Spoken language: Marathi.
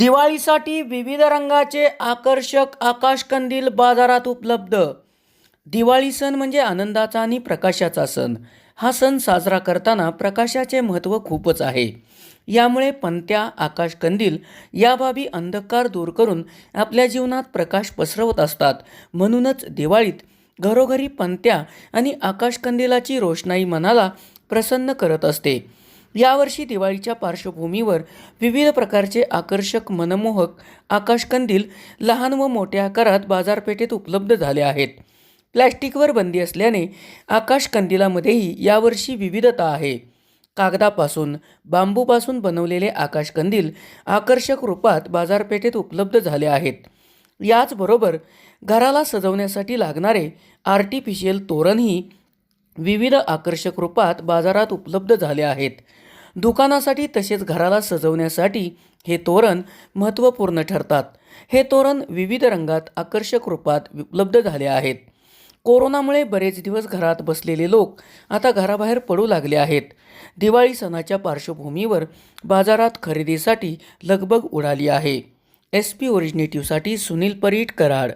दिवाळीसाठी विविध रंगाचे आकर्षक आकाशकंदील बाजारात उपलब्ध. दिवाळी सण म्हणजे आनंदाचा आणि प्रकाशाचा सण. हा सण साजरा करताना प्रकाशाचे महत्त्व खूपच आहे. यामुळे पंत्या आकाशकंदील या बाबी अंधकार दूर करून आपल्या जीवनात प्रकाश पसरवत असतात. म्हणूनच दिवाळीत घरोघरी पंत्या आणि आकाशकंदिलाची रोषणाई मनाला प्रसन्न करत असते. यावर्षी दिवाळीच्या पार्श्वभूमीवर विविध प्रकारचे आकर्षक मनमोहक आकाशकंदील लहान व मोठ्या आकारात बाजारपेठेत उपलब्ध झाले आहेत. प्लॅस्टिकवर बंदी असल्याने आकाशकंदिलामध्येही यावर्षी विविधता आहे. कागदापासून बांबूपासून बनवलेले आकाशकंदील आकर्षक रूपात बाजारपेठेत उपलब्ध झाले आहेत. याचबरोबर घराला सजवण्यासाठी लागणारे आर्टिफिशियल तोरणही विविध आकर्षक रूपात बाजारात उपलब्ध झाले आहेत. दुकानासाठी तसेच घराला सजवण्यासाठी हे तोरण महत्त्वपूर्ण ठरतात. हे तोरण विविध रंगात आकर्षक रूपात उपलब्ध झाले आहेत. कोरोनामुळे बरेच दिवस घरात बसलेले लोक आता घराबाहेर पडू लागले आहेत. दिवाळी सणाच्या पार्श्वभूमीवर बाजारात खरेदीसाठी लगबग उडाली आहे. एस पी ओरिजिनेटिव्हसाठी सुनील परीट कराड